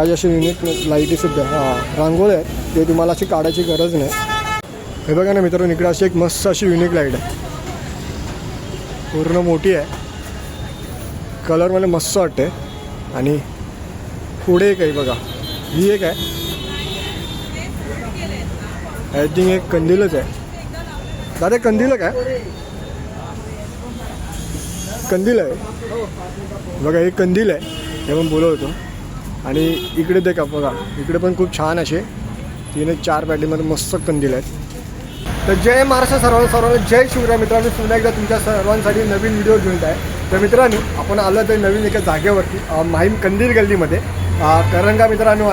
काही असे युनिक लाईटीसुद्धा हां रांगोळ्या आहेत. ते तुम्हाला अशी काढायची गरज नाही. हे बघा ना मित्रांनो इकडे अशी एक मस्त अशी युनिक लाइट आहे. पूर्ण मोठी आहे. कलर मला मस्त वाटते आणि पुढे एक आहे बघा. ही एक आहे. आय थिंक एक कंदीलच आहे. दादा कंदील काय कंदील आहे. बघा हे कंदील आहे. हे पण बोलवतो. आणि इकडे ते का बघा इकडे पण खूप छान असे. तिने चार पॅटीमध्ये मस्त कंदील आहेत. तर जय महाराष्ट्र सर्वांना सर्वांना जय शिवराय मित्रांनो. पुन्हा एकदा तुमच्या सर्वांसाठी नवीन व्हिडिओ घेऊन आहे. तर मित्रांनो आपण आलो तर नवीन एका जागेवरती माहीम कंदील गल्लीमध्ये. करंगा कारण का मित्रांनो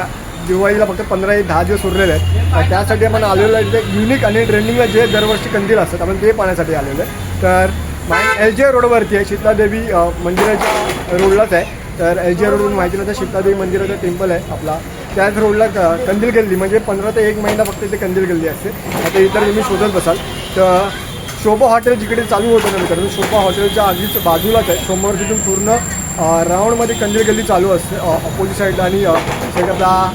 दिवाळीला फक्त पंधरा एक दहा दिवस उरलेले आहेत. त्यासाठी आपण आलेलो आहे ते युनिक आणि ट्रेंडिंगला जे दरवर्षी कंदील असतात आपण ते पाहण्यासाठी आलेलो आहे. तर माहीम एल जे रोडवरती आहे शीतलादेवी मंदिराच्या रोडलाच आहे. तर एल जी रोडवरून माहिती तर शीतलादेवी मंदिराचं टेम्पल आहे आपला. त्याच रोडला क- कंदील गल्ली म्हणजे पंधरा ते एक महिना फक्त इथे कंदील गल्ली असते. आता इतर तुम्ही शोधत बसाल तर शोभा हॉटेल जिकडे चालू होतं ना मित्रांनो शोभा हॉटेलच्या आधीच बाजूलाच आहे. समोर तिथून पूर्ण राऊंडमध्ये कंदील गल्ली चालू असते अपोजिट साईडला आणि अ, हे आपला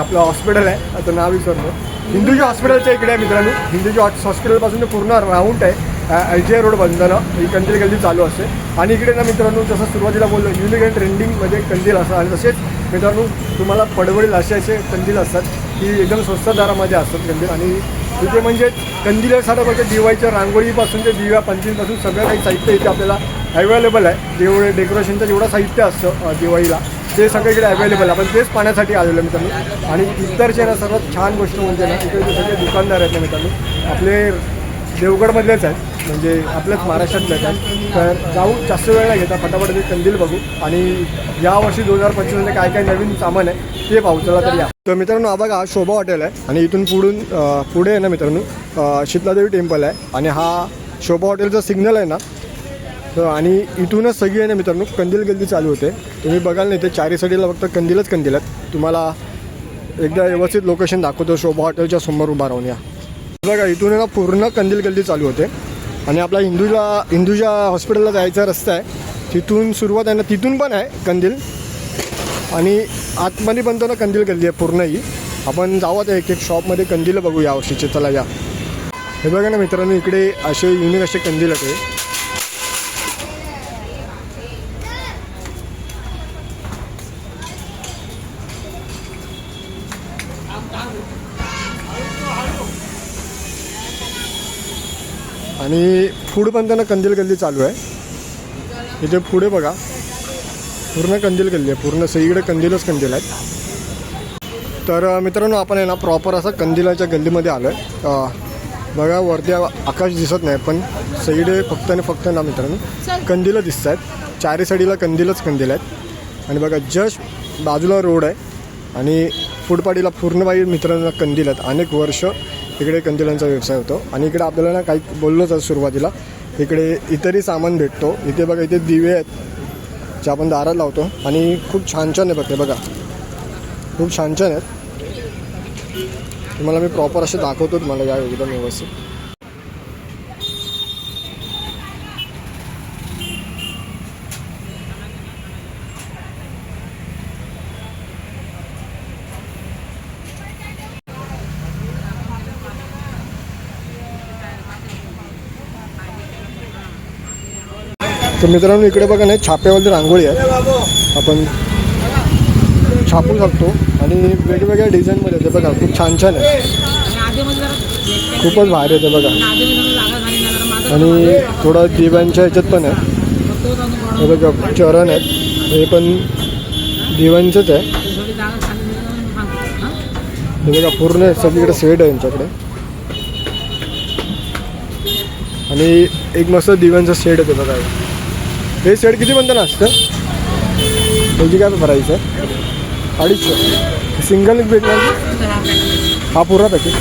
आपलं हॉस्पिटल आहे. आता नाव विसरलो. हिंदूजी हॉस्पिटलच्या इकडे आहे मित्रांनो. हिंदूजी हॉस्पिटलपासून ते पूर्ण राऊंड आहे. आय जी आय रोड बंधनं ही कंदील गल्ली चालू असते आणि इकडे ना मित्रांनो जसं सुरुवातीला बोललो युनिक अँड ट्रेंडिंगमध्ये कंदील असतात आणि तसेच मित्रांनो तुम्हाला पडवळील असे असे कंदील असतात की एकदम स्वस्त दरामध्ये असतात कंदील. आणि इथे म्हणजे कंदीलासाठी म्हणजे दिवाळीच्या रांगोळीपासून ते दिव्या पंचमीपासून सगळं काही साहित्य इथे आपल्याला अवेलेबल आहे. जेवढे डेकोरेशनचं जेवढं साहित्य असतं दिवाळीला ते सगळं इकडे अवेलेबल आहे. आपण तेच पाण्यासाठी आलेलो आहे मित्रांनो. आणि इतरचे ना सर्वात छान गोष्ट म्हणजे ना इकडे जे सगळे दुकानदार आहेत ना मित्रांनो आपले देवगडमधलेच आहेत. म्हणजे आपल्याच महाराष्ट्रातलेच आहेत. तर जाऊ जास्त वेळ नाही घेता. फटाफट ते कंदील बघू. आणि यावर्षी दोन हजार पंचवीसमध्ये काय काय नवीन सामान आहे ते पाहू. चला तर या. तर मित्रांनो हा बघा शोभा हॉटेल आहे. आणि इथून पुढून पुढे आहे ना मित्रांनो शीतलादेवी टेम्पल आहे. आणि हा शोभा हॉटेलचा सिग्नल आहे ना तर आणि इथूनच सगळी आहे ना मित्रांनो कंदील गल्दी चालू होते. तुम्ही बघाल नाही ते चारी साईडला फक्त कंदीलच कंदील आहेत. तुम्हाला एकदा व्यवस्थित लोकेशन दाखवतो. शोभा हॉटेलच्या समोर उभा राहून या. बघा इथून ना पूर्ण कंदील गल्ली चालू होते. आणि आपला हिंदूला हिंदूच्या हॉस्पिटलला जायचा रस्ता आहे. तिथून सुरुवात आहे ना तिथून पण आहे कंदील. आणि आतमध्ये पण ना कंदील गल्ली आहे पूर्ण ही. आपण जाऊ आता एक एक शॉपमध्ये कंदील बघू या वर्षीचे चला या. हे बघा ना मित्रांनो इकडे असे युनिक असे कंदील आहेत आणि फूड पण त्यांना कंदील गल्ली चालू आहे. इथे पुढे बघा. पूर्ण कंदील गल्ली आहे. पूर्ण सगळीकडे कंदीलच कंदील आहेत. तर मित्रांनो आपण आहे ना प्रॉपर असं कंदिलाच्या गल्लीमध्ये आलो आहे बघा वरती आकाश दिसत नाही पण सगळीकडे फक्त आणि फक्त ना मित्रांनो कंदीलं दिसत आहेत. चारी साईडला कंदीलच कंदील आहेत. आणि बघा जस्ट बाजूला रोड आहे. आणि फुडपाडीला पूर्ण बाई मित्रांना कंदील आहेत. अनेक वर्ष इकडे कंदिलांचा व्यवसाय होतो. आणि इकडे आपल्याला ना काही बोललोच आहे सुरुवातीला. इकडे इतरही सामान भेटतो. इथे बघा इथे दिवे आहेत जे आपण दारात लावतो. आणि खूप छान छान आहे बघते बघा. खूप छान छान आहेत. तुम्हाला मी प्रॉपर असे दाखवतो तुम्हाला या एकदम व्यवस्थित. तर मित्रांनो इकडे बघा नाही छाप्यावरती रांगोळी आहे. आपण छापू शकतो. आणि वेगवेगळ्या डिझाईनमध्ये येते बघा खूप छान छान आहे. खूपच भारी येते बघा. आणि थोडं दिव्यांच्या ह्याच्यात पण आहे. बघा चरण आहेत. हे पण दिव्यांचंच आहे. हे बघा पूर्ण सगळीकडे सेट आहे यांच्याकडे. आणि एक मस्त दिव्यांचा सेट येतो बघा. हे सेट किती बंधन असतं? त्याची काय प्राईस आहे? अडीचशे. सिंगल भेटणार हा पुरा पॅकेट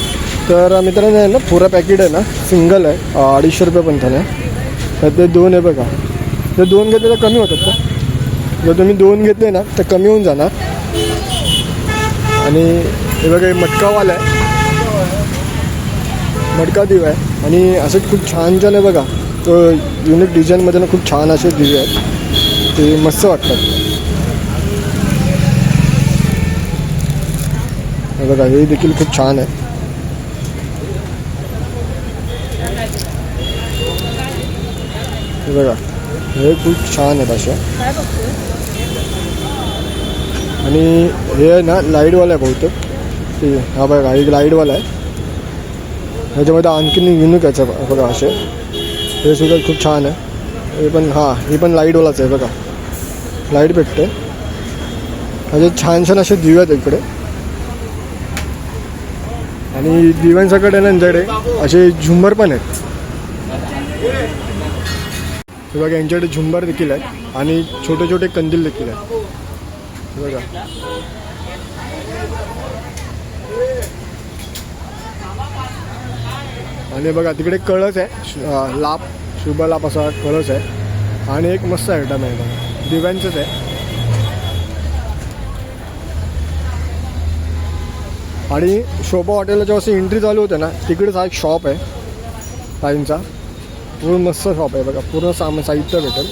तर मित्रांनो आहे ना पुरा पॅकेट आहे ना? सिंगल आहे. अडीचशे रुपये पण आहे. तर ते दोन आहे बघा. जर दोन घेतले तर कमी होतात का? जर तुम्ही दोन घेतले ना तर कमी होऊन जाणार. आणि हे बघा मटकावाला आहे. मडका दिवा आहे. आणि असे खूप छान छान आहे बघा. तो युनिक डिझाईनमध्ये ना खूप छान असे दिवे आहेत. ते मस्त वाटतात. बघा हे देखील खूप छान आहे. बघा हे खूप छान आहेत अशा. आणि हे आहे ना लाईटवाला आहे बहुतेक. ते हा बघा एक लाईटवाला आहे. ह्याच्यामध्ये आणखीन युनिक आहे बघा- बघा असे. हे सुद्धा खूप छान आहे. हे पण हां हे पण लाईटवालाच आहे बघा. लाइट भेटते. म्हणजे छान छान असे दिवे आहेत इकडे. आणि दिव्यांच्याकडे ना यांच्याकडे असे झुंबर पण आहेत. बघा यांच्याकडे झुंबर देखील आहे आणि छोटे छोटे कंदील देखील आहेत. बघा. आणि बघा तिकडे कळस आहे. लाप शुभ लाप असा कळस आहे. आणि एक मस्त आयटम आहे बघा. दिव्यांचंच आहे. आणि शोभा हॉटेलला जेव्हा असं एंट्री चालू होते ना तिकडेच हा एक शॉप आहे. ताईंचा पूर्ण मस्त शॉप आहे बघा. पूर्ण साम साहित्य भेटेल.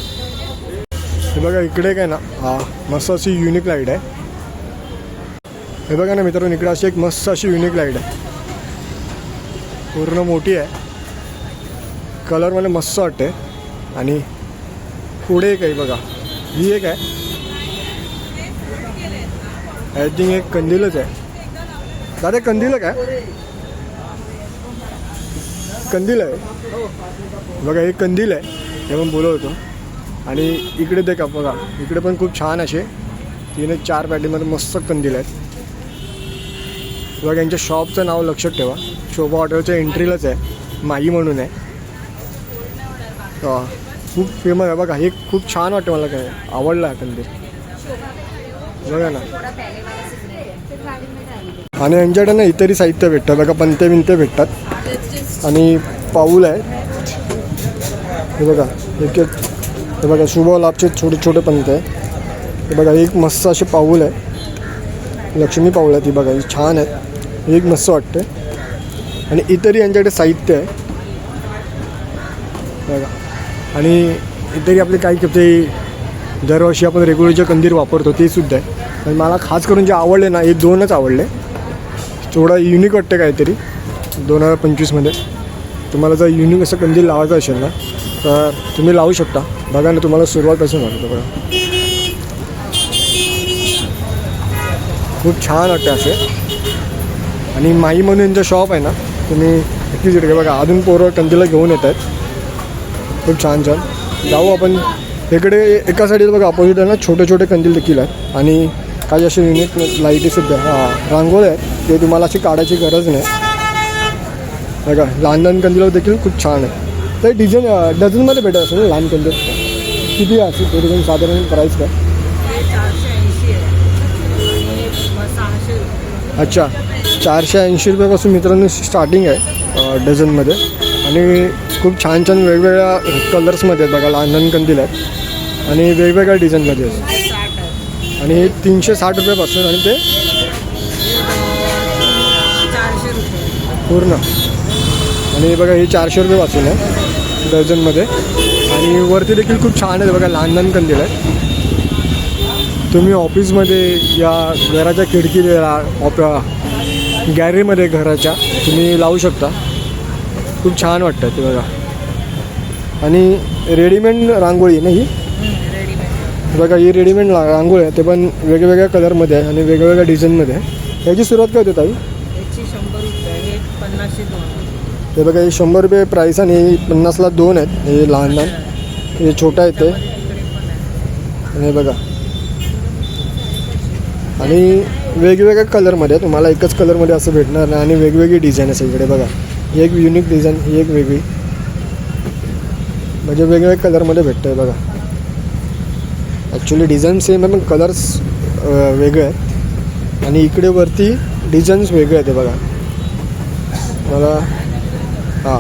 हे बघा इकडे काय ना हा मस्त अशी युनिक लाइट आहे. हे बघा ना मित्रांनो इकडे अशी एक मस्त अशी युनिक लाइट आहे. पूर्ण मोठी आहे. कलर मला मस्त वाटते आणि पुढे एक आहे बघा. ही एक आहे. आय थिंक एक कंदीलच आहे. दादा कंदील काय कंदील आहे. बघा हे कंदील आहे. हे पण बोलवतो. आणि इकडे देखा का बघा. इकडे पण खूप छान असे. तीन चार पॅटीमध्ये मस्त कंदील आहेत. किंवा यांच्या शॉपचं नाव लक्षात ठेवा. शोभा हॉटेलच्या एंट्रीलाच आहे. माई म्हणून आहे. खूप फेमस आहे बघा. हे खूप छान वाटतं मला काय आवडलं आहे कंदील बघा ना. आणि यांच्याकडे ना इतरही साहित्य भेटतं. बघा पंते बिंते भेटतात. आणि पाऊल आहे. हे बघा. एक एक हे बघा शुभ लाभचे छोटे छोटे पंत. आहे हे बघा एक मस्त असे पाऊल आहे. लक्ष्मी पाऊल आहे ती बघा. ही छान आहे. हे एक मस्त वाटते आणि इतरही यांच्याकडे साहित्य आहे. बघा. आणि इतरही आपले काही ते दरवर्षी आपण रेग्युलर जे कंदीर वापरतो ते सुद्धा आहे. आणि मला खास करून जे आवडले ना हे दोनच आवडले. थोडं युनिक वाटतं काहीतरी दोन हजार पंचवीसमध्ये. तुम्हाला जर युनिक असं कंदील लावायचं असेल ना तर तुम्ही लावू शकता. बघा ना तुम्हाला सुरुवात असं वाटतं बघा. खूप छान वाटतं असे. आणि माई म्हणून यांचं शॉप आहे ना तुम्ही नक्कीच इकडे बघा. अजून पोरं कंदीला घेऊन येत आहेत. खूप छान छान. जाऊ आपण. इकडे एका साईडला बघा अपोजिट आहे ना छोटे छोटे कंदील देखील आहेत. आणि काही असे युनिक लाईटीसुद्धा हां रांगोळ्या आहेत. ते तुम्हाला अशी काढायची गरज नाही. बघा लहान लहान कंदील देखील खूप छान आहे तर डिझाईन डझनमध्ये भेटत असेल लहान कंदील? किती असेल तरी पण साधारण प्राईस काय? अच्छा. चारशे ऐंशी रुपयापासून मित्रांनो स्टार्टिंग आहे डझनमध्ये आणि खूप छान छान वेगवेगळ्या कलर्समध्ये आहेत बघा लहान कंदील आहेत. आणि वेगवेगळ्या डिझाईनमध्ये आहेत. आणि तीनशे साठ रुपयापासून आणि ते पूर्ण. आणि बघा हे चारशे रुपयापासून आहे डझनमध्ये आणि वरती देखील खूप छान आहेत बघा लहान लहान कंदील आहेत. तुम्ही ऑफिसमध्ये या घराच्या खिडकीला ऑप गॅलरीमध्ये घराच्या तुम्ही लावू शकता. खूप छान वाटतं ते बघा. आणि रेडीमेड रांगोळी ना ही? रेडीमेड बघा ही रेडीमेड रांगोळी आहे. ते पण वेगवेगळ्या कलरमध्ये आहे आणि वेगवेगळ्या डिझाईनमध्ये आहे. याची सुरुवात काय होते ताई? हे हे बघा हे शंभर रुपये प्राईस आणि पन्नासला दोन आहेत. हे लहान लहान. हे छोटं आहे ते. आणि बघा. आणि वेगवेगळ्या कलरमध्ये तुम्हाला एकच कलरमध्ये असं भेटणार नाही आणि वेगवेगळी डिझाईन असेल इकडे बघा. ही एक युनिक डिझाईन ही एक वेगळी. म्हणजे वेगवेगळ्या कलरमध्ये भेटतं आहे बघा. ॲक्च्युली डिझाईन सेम आहे पण कलर्स वेगळे आहेत. आणि इकडे वरती डिझाईन्स वेगळे आहेत बघा. मला हां.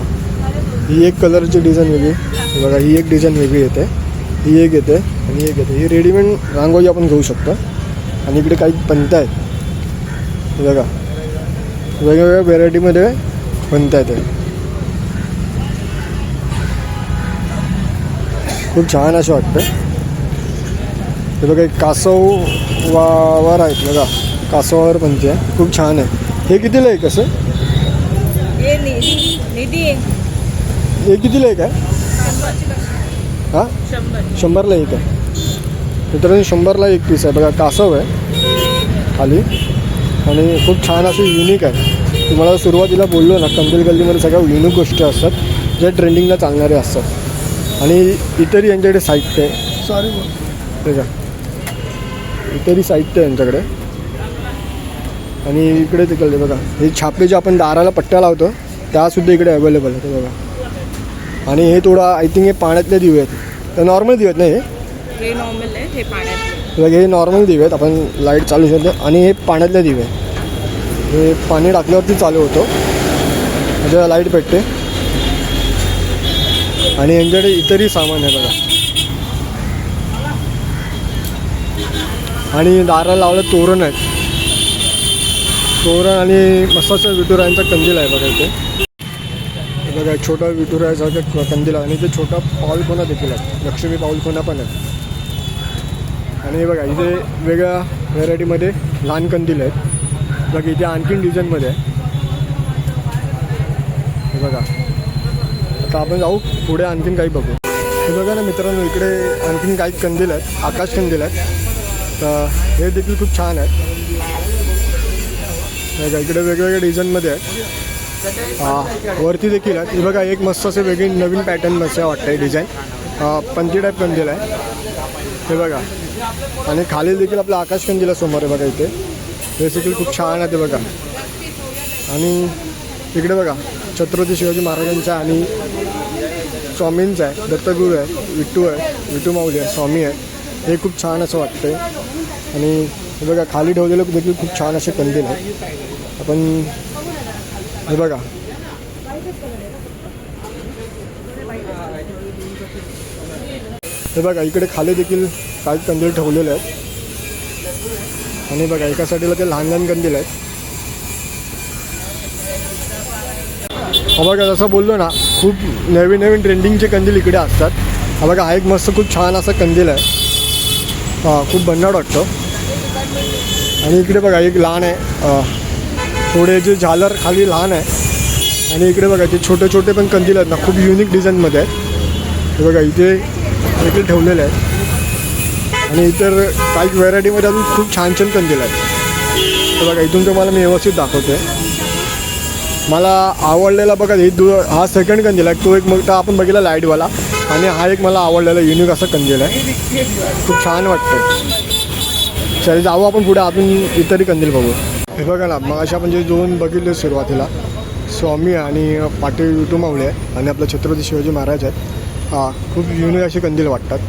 ही एक कलरची डिझाईन वेगळी. बघा ही एक डिझाईन वेगळी येते. ही एक येते आणि एक येते. ही रेडीमेड रांगोळी आपण घेऊ शकतो. आणि इकडे काही पंत्या आहेत. बघा. वेगवेगळ्या व्हेरायटीमध्ये पंत्या आहेत. खूप छान असं वाटतं हे बघा एक कासव वा वार आहेत बघा. कासवावर पंथी आहे. खूप छान आहे. हे कितीला आहे कसं? हे हे कितीला आहे काय? हां? शंभर शंभरला एक आहे मित्रांनो शंभरला एक पीस आहे. बघा कासव आहे. खाली. आणि खूप छान असे युनिक आहे. तुम्हाला सुरुवातीला बोललो ना कंदील गल्लीमध्ये सगळ्या युनिक गोष्टी असतात ज्या ट्रेंडिंगला चालणारे असतात. आणि इतरही यांच्याकडे साहित्य आहे. सॉरी त्याच्या इतरही साहित्य आहे यांच्याकडे. आणि इकडे तिकडे बघा. हे छापे जे आपण दाराला पट्ट्या लावतो त्यासुद्धा इकडे अवेलेबल आहे बघा. आणि हे थोडं आय थिंक हे पाण्यातले दिवे आहेत. तर नॉर्मल दिवे आहेत ना हे? हे नॉर्मल आहे हे पाण्यात हे नॉर्मल दिवे आहेत आपण लाइट चालू शकतो. आणि हे पाण्यातले दिवे हे पाणी टाकल्यावरती चालू होतो. म्हणजे लाइट पेटते आणि यांच्याकडे इतरही सामान आहे बघा. आणि दाराला लावलं तोरण आहेत. तोरण आणि मसाचा विटुरायांचा कंदील आहे बघा इथे. बघा छोटा विटुरायासारखा कंदील आहे. आणि इथे छोटा पाऊलखोना देखील आहे. लक्ष्मी पाऊलखोना पण आहे. आणि हे बघा इथे वेगळ्या व्हेरायटीमध्ये लहान कंदील आहेत. बघा इथे आणखीन डिझाईनमध्ये आहे. हे बघा. आता आपण जाऊ पुढे आणखीन काही बघू. हे बघा ना मित्रांनो इकडे आणखीन काही कंदील आहेत आकाश कंदील आहेत. तर हे देखील खूप छान आहेत. बघा इकडे वेगवेगळ्या डिझाईनमध्ये आहेत. हा वरती देखील आहेत. हे बघा एक मस्त असे वेगळी नवीन पॅटर्न असं वाटतं डिझाईन. पंची टाईप कंदील आहे. हे बघा. आणि खाली देखील आपलं आकाशकंदीला आहे समोर आहे बघा इथे. हे देखील खूप छान आहे ते बघा. आणि इकडे बघा छत्रपती शिवाजी महाराजांचा आणि स्वामींचा आहे दत्तगुरू आहे विठ्ठू आहे विटू माऊली आहे स्वामी आहे. हे खूप छान असं वाटतंय. आणि हे बघा खाली ठेवलेलं देखील खूप छान असे कंदील आहे. आपण हे बघा हे बघा इकडे खाली देखील काही कंदील ठेवलेले आहेत. आणि बघा एका साईडला ते लहान लहान कंदील आहेत. हा बघा जसं बोललो ना खूप नवीन नवीन ट्रेंडिंगचे कंदील इकडे असतात. हा बघा हा एक मस्त खूप छान असा कंदील आहे. हां खूप भन्नाट वाटतं. आणि इकडे बघा एक लहान आहे. थोडे जे झालर खाली लहान आहे. आणि इकडे बघा ते छोटे छोटे पण कंदील आहेत ना खूप युनिक डिझाईनमध्ये आहेत. बघा इथे देखील ठेवलेले आहेत. आणि इतर काही व्हेरायटीमध्ये अजून खूप छान छान कंदील आहेत. बघा इथून तुम्हाला मी व्यवस्थित दाखवते. मला आवडलेला बघा हे दु हा सेकंड कंदील आहे. तो एक मग आपण बघितला लाईटवाला आणि हा एक मला आवडलेला युनिक असा कंदील आहे. खूप छान वाटतं चल जाऊ आपण पुढे. अजून इतरही कंदील बघू. हे बघा ना मग अशा म्हणजे दोन बघितले सुरुवातीला. स्वामी आणि पाटील विटू मावळे आणि आपलं छत्रपती शिवाजी महाराज आहेत. हा खूप युनिक असे कंदील वाटतात.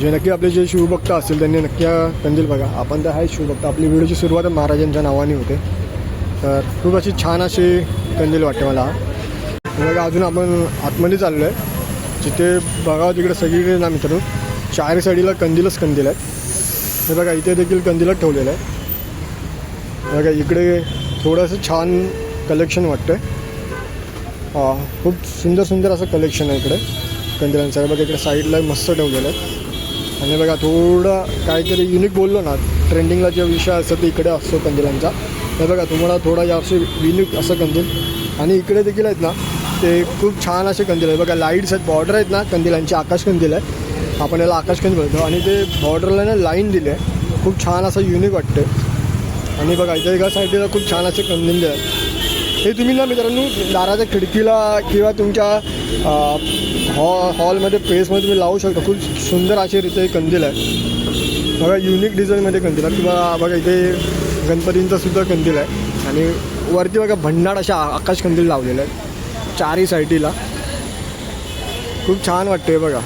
जे नक्की आपले जे शिवभक्त असतील त्यांनी नक्की कंदील बघा. आपण तर आहे शिवभक्त. आपली व्हिडिओची सुरुवात महाराजांच्या नावाने होते. तर खूप अशी छान अशी कंदील वाटते मला. बघा अजून आपण आतमध्ये चाललो आहे जिथे बघा तिकडे सगळीकडे ना मित्रांनो चार साईडला कंदीलच कंदील आहेत. हे बघा इथे देखील कंदीलच ठेवलेलं आहे बघा इकडे थोडंसं छान कलेक्शन वाटतं आहे खूप सुंदर सुंदर असं कलेक्शन आहे इकडे. कंदिलांचं. बघा इकडे साईडला मस्त ठेवलेलं आहे आणि बघा थोडं काहीतरी युनिक बोललो ना ट्रेंडिंगला जे विषय असतो ते इकडे असतो कंदिलांचा. हे बघा तुम्हाला थोडा जास्त युनिक असं कंदील. आणि इकडे देखील आहेत ना ते खूप छान असे कंदील आहेत. बघा लाईट्स आहेत बॉर्डर आहेत ना कंदिलांची आकाश कंदील आहे. आपण याला आकाश कंदील बोलतो आणि ते बॉर्डरला ना लाईन दिली. आहे खूप छान असं युनिक वाटते आणि बघा इथे एका साईडला खूप छान असे कंदील आहेत हे तुम्ही ना मित्रांनो दाराच्या खिडकीला किंवा तुमच्या हॉ हॉलमध्ये प्रेसमध्ये तुम्ही लावू शकता. खूप सुंदर असे रीते कंदील आहे. बघा युनिक डिझाईनमध्ये कंदील आहे. किंवा बघा इथे गणपतींचा सुद्धा कंदील आहे. आणि वरती बघा भन्नाट अशा आकाश कंदील लावलेलं आहे चारही साईटीला खूप छान वाटते बघा.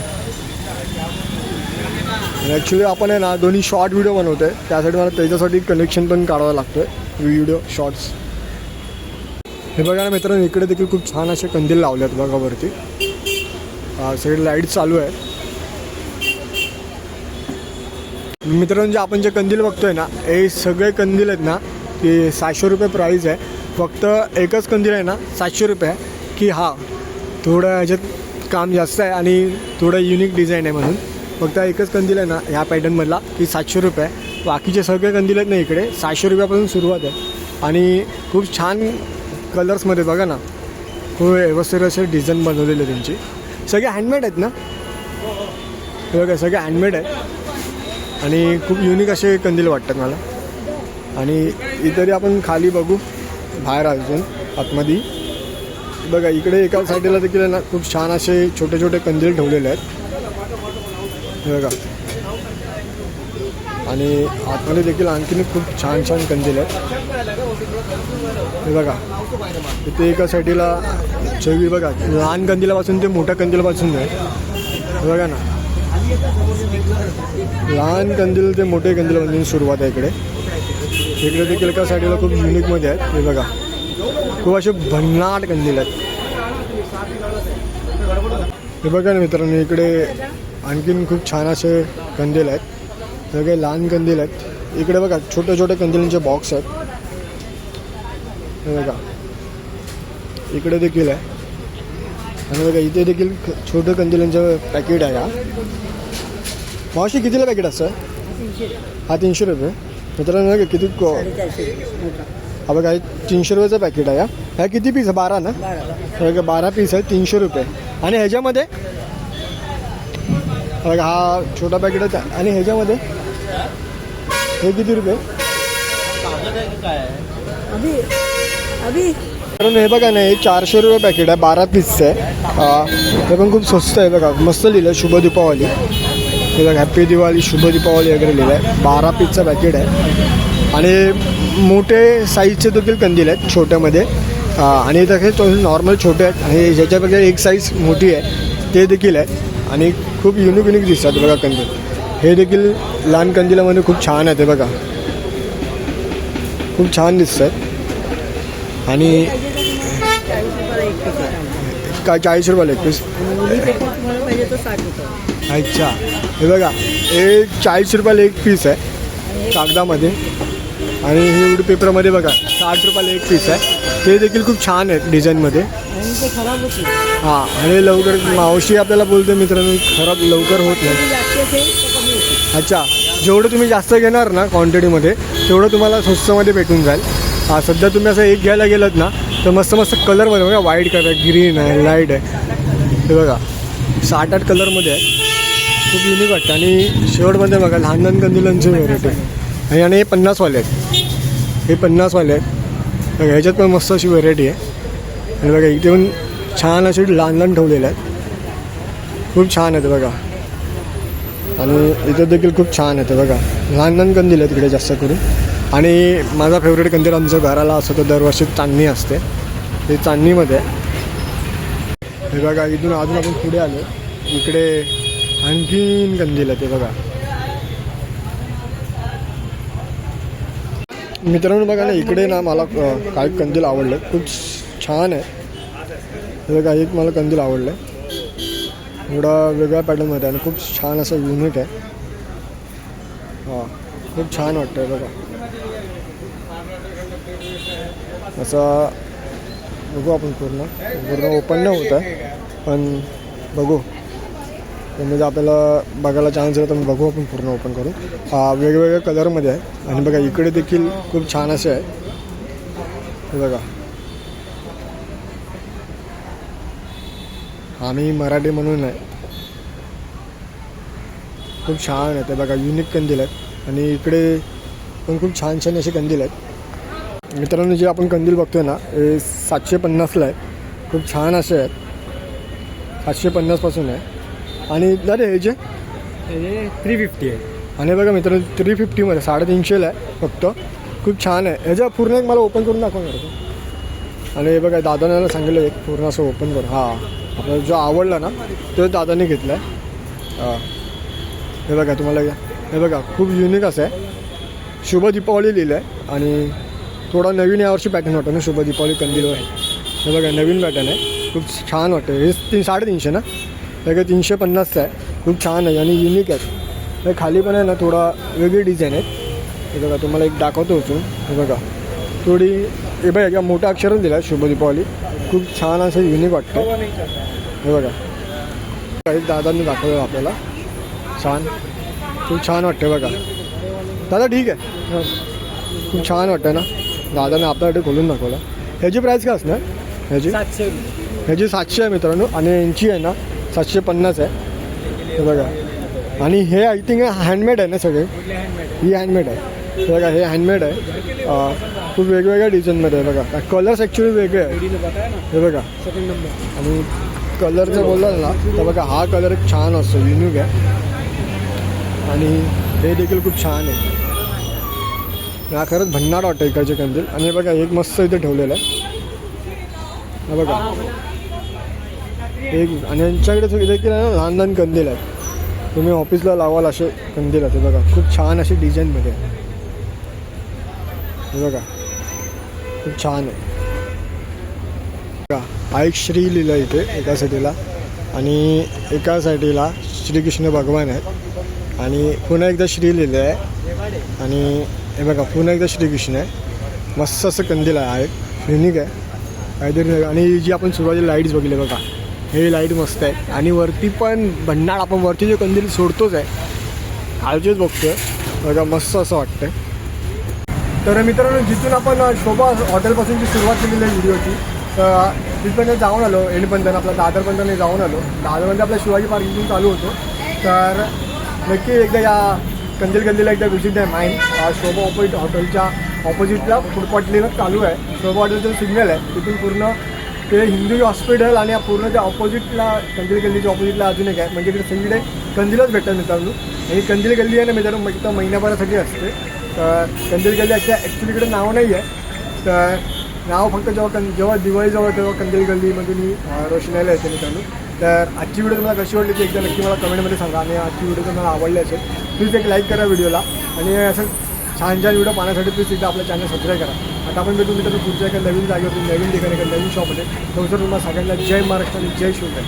ॲक्च्युली आपण आहे ना दोन्ही शॉर्ट व्हिडिओ बनवतो आहे त्यासाठी मला त्याच्यासाठी कनेक्शन पण काढावं लागतं आहे व्हिडिओ शॉर्ट्स हे बघा ना मित्रांनो इकडे देखील खूप छान असे कंदील लावले आहेत बघा वरती. सगळे लाइट चालू आहे. मित्रांनो जे आपण जे कंदील बघतोय ना हे सगळे कंदील आहेत ना की सातशे रुपये प्राईस आहे. फक्त एकच कंदील आहे ना सातशे रुपये आहे. की हा थोडं ह्याच्यात काम जास्त आहे आणि थोडं युनिक डिझाईन आहे म्हणून. फक्त एकच कंदील आहे ना ह्या पॅटर्नमधला की सातशे रुपये बाकीचे सगळे कंदील आहेत ना इकडे सहाशे रुपयापासून सुरुवात आहे. आणि खूप छान कलर्समध्ये बघा ना. खूप व्यवस्थित असे डिझाईन बनवलेले त्यांची. सगळे हँडमेड आहेत ना? हे बघा सगळे हँडमेड आहेत. आणि खूप युनिक असे कंदील वाटतात मला. आणि इतरी आपण खाली बघू बाहेर अजून आतमध्ये. बघा इकडे एका साईडला देखील ना खूप छान असे छोटे छोटे कंदील ठेवलेले आहेत. बघा. आणि आतमध्ये देखील आणखीन खूप छान छान कंदील आहेत. हे बघा इथे एका साईडला छवी बघा लहान कंदिलापासून ते मोठ्या कंदिलापासून आहे. बघा ना. लहान कंदील ते मोठे कंदीलपासून सुरुवात आहे इकडे. इकडे देखील एका साईडला खूप युनिकमध्ये आहेत. हे बघा. खूप असे भन्नाट कंदील आहेत. हे बघा ना मित्रांनो इकडे आणखीन खूप छान असे कंदील आहेत. सगळे लहान कंदील आहेत. इकडे बघा छोटे छोटे कंदिलांचे बॉक्स आहेत. हे बघा. इकडे देखील आहे. आणि बघा इथे देखील छोटं कंदिलांचं पॅकेट आहे हा. मावशी कितीला पॅकेट असतं हा तीनशे रुपये. मित्रांनो बघा किती को हा बघा हे तीनशे रुपयाचं पॅकेट आहे हा. ह्या किती पीस आहे? बारा ना? बघा बारा पीस आहे तीनशे रुपये. आणि ह्याच्यामध्ये बघा हा छोटा पॅकेट आहे. आणि ह्याच्यामध्ये हे किती रुपये? अभी कारण हे बघा ना हे चारशे रुपये पॅकेट आहे बारा पीसचं आहे. ते हे पण खूप स्वस्त आहे बघा. मस्त लिहिलं आहे शुभ दीपावली. हे बघा हॅप्पी दिवाळी शुभ दीपावली वगैरे लिहिलं आहे. बारा पीसचं पॅकेट आहे. आणि मोठे साईजचे देखील कंदील आहेत छोट्यामध्ये. आणि तसे तो नॉर्मल छोटे आहेत. आणि ज्याच्यापेक्षा एक साईज मोठी आहे ते देखील आहे आणि खूप युनिक युनिक दिसतात बघा कंदील. हे देखील लहान कंदिलामध्ये खूप छान आहेत हे बघा. खूप छान दिसतं आहे आणि काय चाळीस रुपयाला एक पीस अच्छा. हे बघा हे चाळीस रुपयाला एक पीस आहे कागदामध्ये. आणि हे उड पेपरमध्ये बघा साठ रुपयाला एक पीस आहे. ते देखील खूप छान आहेत डिझाईनमध्ये. हां आणि लवकर मावशी आपल्याला बोलते मित्रांनो खराब लवकर होत नाही. अच्छा जेवढं तुम्ही जास्त घेणार ना क्वांटिटीमध्ये तेवढं तुम्हाला स्वस्तमध्ये भेटून जाईल. हा सध्या तुम्ही असं एक घ्यायला गेलात ना तर मस्त मस्त कलरमध्ये बघा व्हाईट कलर आहे ग्रीन आहे लाइट आहे. हे बघा साठ आठ कलरमध्ये आहे. खूप युनिक वाटतं. आणि शेवटमध्ये बघा लहान लहान कंदिलांचे व्हेरायटी आणि आणि हे पन्नासवाले आहेत. हे पन्नासवाले आहेत. बघा ह्याच्यात पण मस्त अशी व्हेरायटी आहे. आणि बघा इथे पण छान असे लहान लहान ठेवलेले आहेत. खूप छान आहेत बघा. आणि इथं देखील खूप छान आहेत बघा. लहान लहान कंदील आहेत तिकडे जास्त करून. आणि माझा फेवरेट कंदील आमच्या घराला असं तर दरवर्षी चांदणी असते. ते चांदणीमध्ये. आहे. हे बघा इथून अजून आपण पुढे आलो. इकडे आणखीन कंदील आहे ते बघा. मित्रांनो बघा ना इकडे ना मला काय काही कंदील आवडलं. खूप छान आहे. हे बघा एक मला कंदील आवडलं. एवढा वेगळ्या पॅटर्नमध्ये आहे आणि खूप छान असं युनिक आहे. हां खूप छान वाटतं आहे बघा. असा बघू आपण पूर्ण. पूर्ण ओपन नाही होत आहे पण बघू. म्हणजे आपल्याला बघायला चान्स दिला तर मग बघू आपण पूर्ण ओपन करू हा वेगवेगळ्या कलरमध्ये आहे. आणि बघा इकडे देखील खूप छान असे आहे. हे बघा. आम्ही मराठी म्हणून आहे खूप छान आहे ते बघा युनिक कंदील आहेत. आणि इकडे पण खूप छान छान असे कंदील आहेत. मित्रांनो जे आपण कंदील बघतोय ना हे सातशे पन्नासला आहे. खूप छान असे आहेत. सातशे पन्नासपासून आहे. आणि दादा हे जे? थ्री फिफ्टी आहे. आणि बघा मित्रांनो थ्री फिफ्टीमध्ये साडेतीनशेला आहे फक्त. खूप छान आहे. ह्याच्या पूर्ण एक मला ओपन करून दाखवणार का आणि हे बघा दादाने सांगितलं एक पूर्ण असं ओपन कर हां. आपल्याला जो आवडला ना तो दादाने घेतला आहे हां. हे बघा तुम्हाला हे बघा खूप युनिक असं आहे. शुभ दीपावली लिहिलं आहे आणि थोडा नवीन यावर्षी पॅटर्न वाटतं ना शुभ दीपावली आहे हे बघा नवीन पॅटर्न आहे खूप छान वाटतं हे। तीन साडेतीनशे ना? हे काय तीनशे पन्नासचं आहे खूप छान आहे आणि युनिक आहे खाली पण आहे ना थोडा वेगळी डिझाईन आहे. हे बघा तुम्हाला एक दाखवतो उचलून हे बघा थोडी हे बघा एका मोठ्या अक्षरात दिला आहे शुभ दीपावली. खूप छान असं युनिक वाटतं हे बघा काही दादांनी दाखवलं आपल्याला. छान. खूप छान वाटते बघा. दादा ठीक आहे. खूप छान वाटतं ना? दादाने आपल्यासाठी खोलून दाखवलं. ह्याची प्राईस काय असणार? ह्याची? सातशे. ह्याची सातशे आहे मित्रांनो आणि यांची आहे ना सातशे पन्नास आहे. हे बघा. आणि हे आय थिंक हँडमेड आहे ना सगळे? ही हँडमेड आहे. हे बघा हे हँडमेड आहे. खूप वेगवेगळ्या डिझाईनमध्ये आहे बघा. कलर्स ॲक्च्युली वेगळे ना हे बघा. सेकंड नंबर आणि कलर जर बोललात ना तर बघा हा कलर एक छान असतो युनिक आहे. आणि हे देखील खूप छान आहे. हा खरंच भन्नाट वाटतं इकडचे कंदील. आणि हे बघा एक मस्त इथे ठेवलेलं आहे. हा बघा. एक आणि यांच्याकडे देखील आहे ना लहान लहान कंदील आहेत. तुम्ही ऑफिसला लावाल असे कंदील आहेत. बघा खूप छान अशी डिझाईनमध्ये आहे. हे बघा. खूप छान आहे. आईक श्री लिहिलं इथे एका साईडीला आणि एका साईडीला श्रीकृष्ण भगवान आहेत. आणि पुन्हा एकदा श्री लिहिलं आहे. आणि हे बघा पुन्हा एकदा श्रीकृष्ण आहे. मस्त असं कंदील आहे. युनिक आहे. काहीतरी आणि जी आपण सुरुवातीला लाईट्स बघितले बघा हे लाइट मस्त आहे. आणि वरती पण भन्नाट आपण वरती जे कंदील सोडतोच आहे खालचेच बघतोय. बघा मस्त असं वाटतंय. तर मित्रांनो जिथून आपण शोभा हॉटेलपासूनची सुरुवात केलेली आहे व्हिडिओची तर तिथपर्यंत जाऊन आलो. एंडपर्यंत आपला दादरपर्यंत जाऊन आलो. दादरपर्यंत आपला शिवाजी पार्किंग चालू होतो. तर नक्की एकदा या कंदील गल्लीला एकदा विजिट आहे. माईन शोभा ऑपोजिट हॉटेलच्या ऑपोजिटला फूड पाटलीनं चालू आहे. शोभा हॉटेलचं सिग्नल आहे. तिथून पूर्ण ते हिंदू हॉस्पिटल आणि पूर्ण त्या ऑपोजिटला कंदील गल्लीच्या ऑपोजिटला अजून एक आहे. म्हणजे इकडे सगळीकडे कंदीलच भेटतात मित्रांनो. आणि कंदील गल्ली आहे ना मित्रांनो मग इथं महिन्याभरासाठी असते. तर कंदील गल्ली अशा ॲक्च्युली इकडे नाव नाही आहे तर नाव फक्त जेव्हा कं जेव्हा दिवाळीजवळ तेव्हा कंदील गल्लीमध्ये मी रोशनायला येते मित्रांनो. तर आजची व्हिडिओ तुम्हाला कशी वाटली ती एकदा नक्की मला कमेंटमध्ये सांगा. आणि आजची व्हिडिओ तुम्हाला आवडली असेल प्लीज एक लाईक करा व्हिडिओला आणि असं छान छान व्हिडिओ पाहण्यासाठी प्लीज एकदा आपल्या चॅनल सबस्क्राईब करा. आता आपण भेटू मित्रांनो पुढच्या एका नवीन जागेवरून नवीन ठिकाणी एका नवीन शॉपमध्ये तर तुम्हाला सगळ्यांना जय महाराष्ट्र आणि जय शिवराय